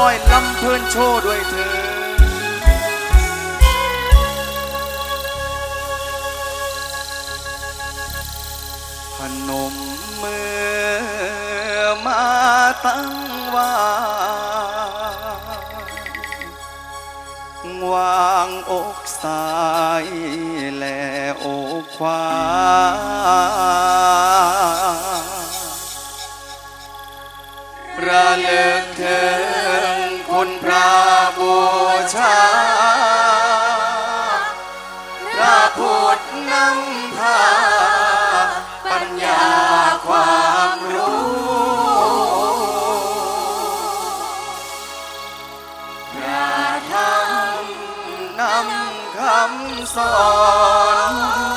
อ้อยลำเพลินโชว์ด้วยเธอ พนมมือมาตั้งวางวางอกซ้ายและอกขวา ชาพระพุทธนำพา ปัญญาความรู้ พระธรรมนำคำสอน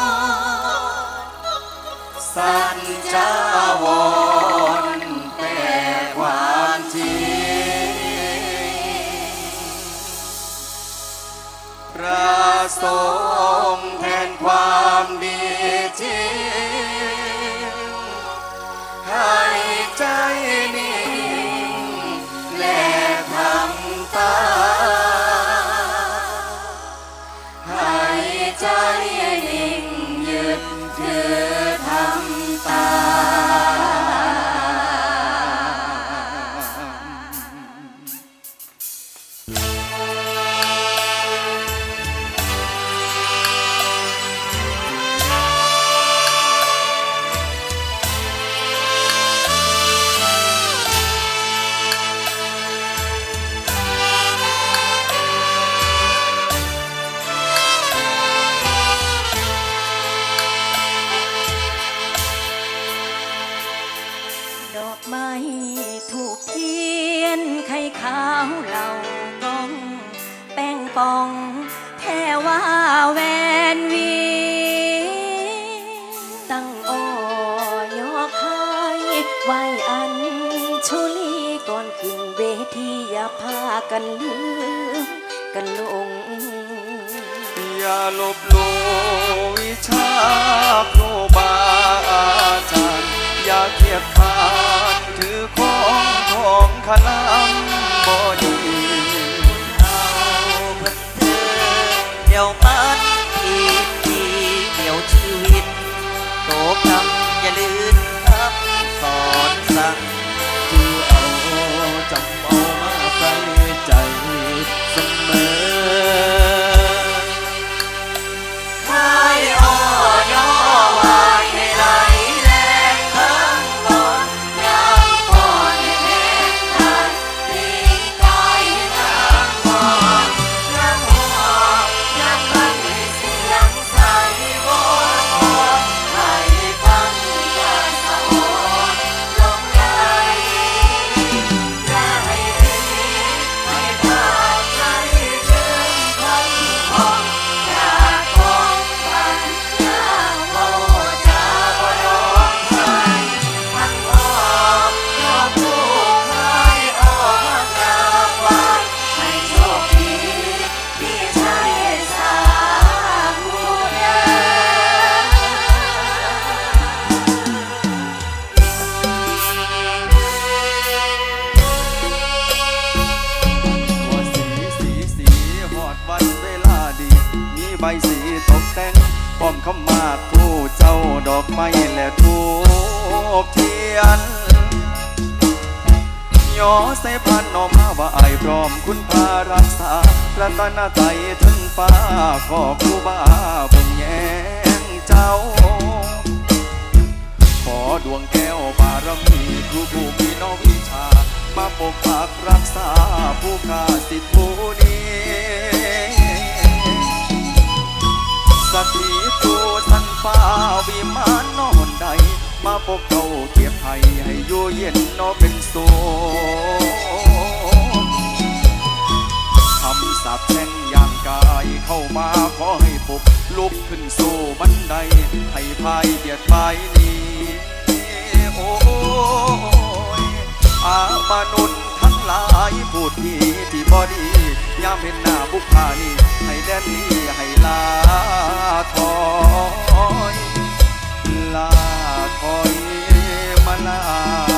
ใขึ้นเวทีอย่าพากันลืมกันลง อย่าลบหลู่วิชาครูบาอาจารย์ อย่าเกียบขานถือของของคณะ อมคำมาคู่เจ้าดอกไม้และทูบเทียนยอใส่พันนอมาว่าอายพร้อมคุณพารักษารัตนาใจถึงฟ้าขอครูบาบิ่งแยงเจ้า ขอดวงแก้วบารมีครูผู้มีน้องวิชา มาปกปักรักษาผู้ขาสิทธิผู้นี้ สถีตูสันฟ้าวิมานนอนใด มาปกเก่าเกียบไทยให้อยู่เย็นนอเป็นโซคำสาปแช่งอย่างกายเข้ามาขอให้ปลุกลุกขึ้นสู่บันได ให้พายเบียดพายหนี้โอ้ยอามนุษย์ทั้งหลายพูดดีที่บอดี ยามเห็นหน้าบุพานีให้แดนนี้ให้ลาถอยลาถอยมาลา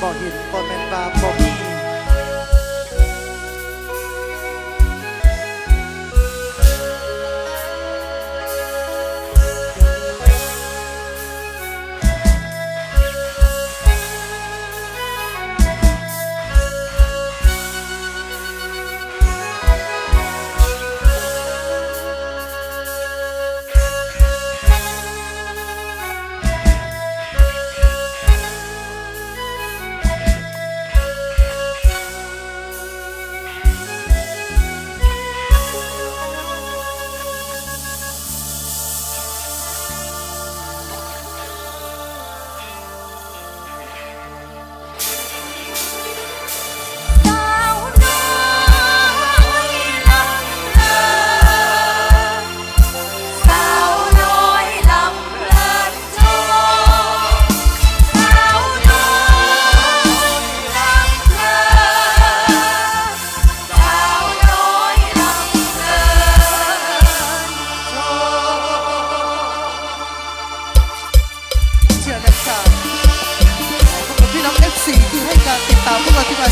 บ่เห็นบอกแม่นว่าบ่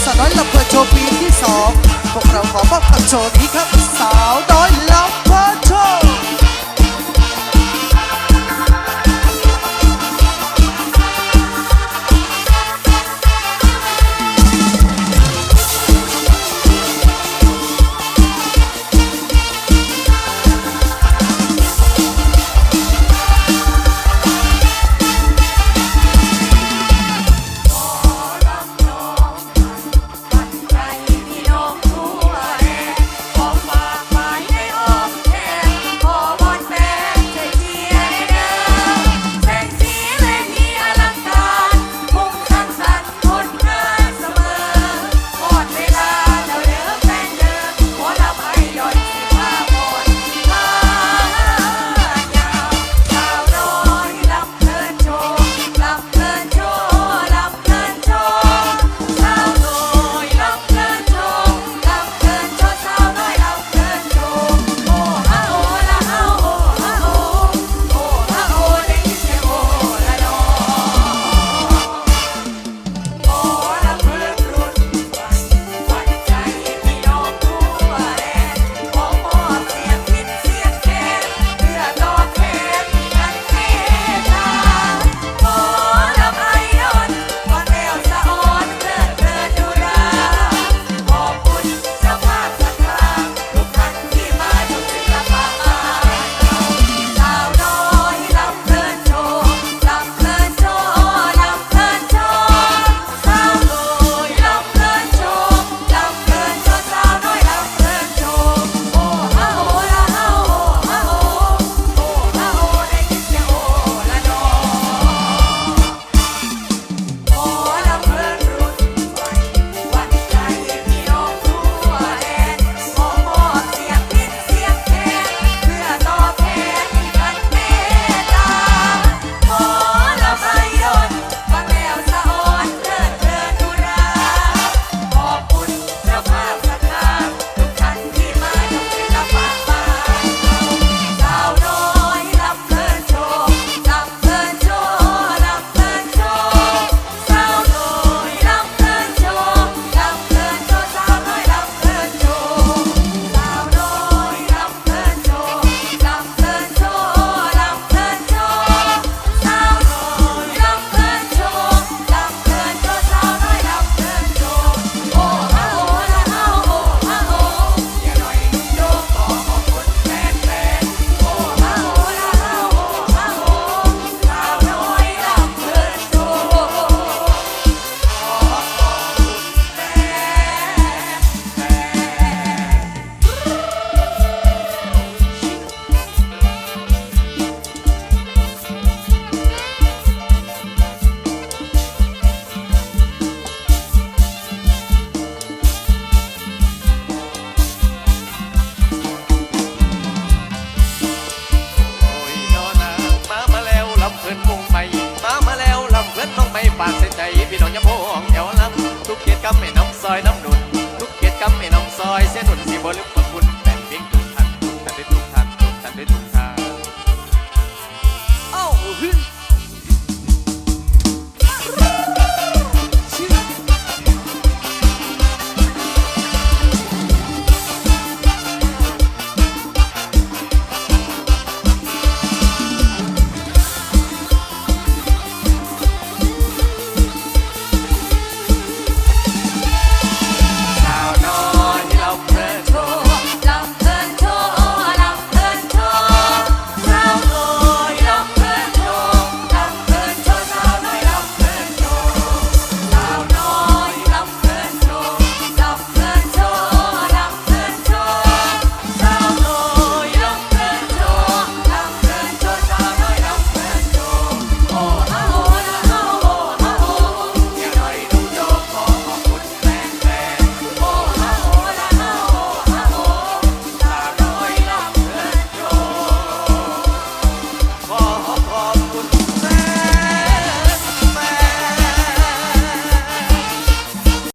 สาวน้อยลำเพลินโชว์ปีที่สองพวกเราขอมอบกับโชว์นี้ครับสาวน้อยลำ ese no